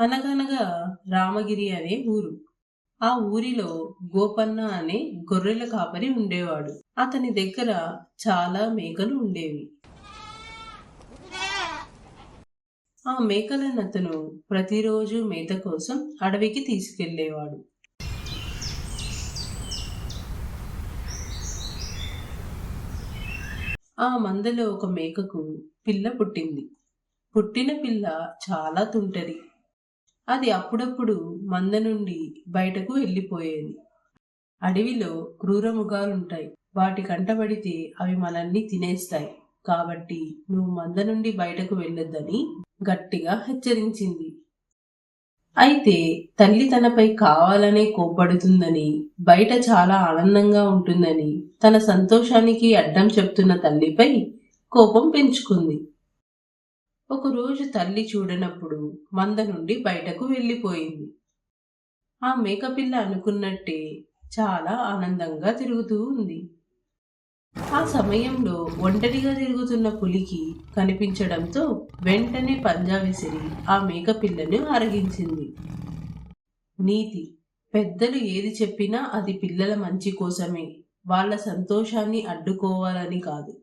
అనగనగా రామగిరి అనే ఊరు. ఆ ఊరిలో గోపన్న అనే గొర్రెల కాపరి ఉండేవాడు. అతని దగ్గర చాలా మేకలు ఉండేవి. ఆ మేకలను అతను ప్రతిరోజు మేత కోసం అడవికి తీసుకెళ్ళేవాడు. ఆ మందలో ఒక మేకకు పిల్ల పుట్టింది. పుట్టిన పిల్ల చాలా తుంటది అది అప్పుడప్పుడు మంద నుండి బయటకు వెళ్ళిపోయేది. అడవిలో క్రూరముగాలుంటాయి. వాటి కంటబడితే అవి మనల్ని తినేస్తాయి. కాబట్టి నువ్వు మంద నుండి బయటకు వెళ్ళొద్దని గట్టిగా హెచ్చరించింది. అయితే తల్లి తనపై కావాలనే కోపడుతుందని బయట చాలా ఆనందంగా ఉంటుందని తన సంతోషానికి అడ్డం చెప్తున్న తల్లిపై కోపం పెంచుకుంది. ఒకరోజు తల్లి చూడనప్పుడు మంద నుండి బయటకు వెళ్ళిపోయింది. ఆ మేకపిల్ల అనుకున్నట్టే చాలా ఆనందంగా తిరుగుతూ ఉంది. ఆ సమయంలో ఒంటరిగా తిరుగుతున్న పులికి కనిపించడంతో వెంటనే పంజా విసిరి ఆ మేకపిల్లను అరగించింది. నీతి పెద్దలు ఏది చెప్పినా అది పిల్లల మంచి కోసమే. వాళ్ళ సంతోషాన్ని అడ్డుకోవాలని కాదు.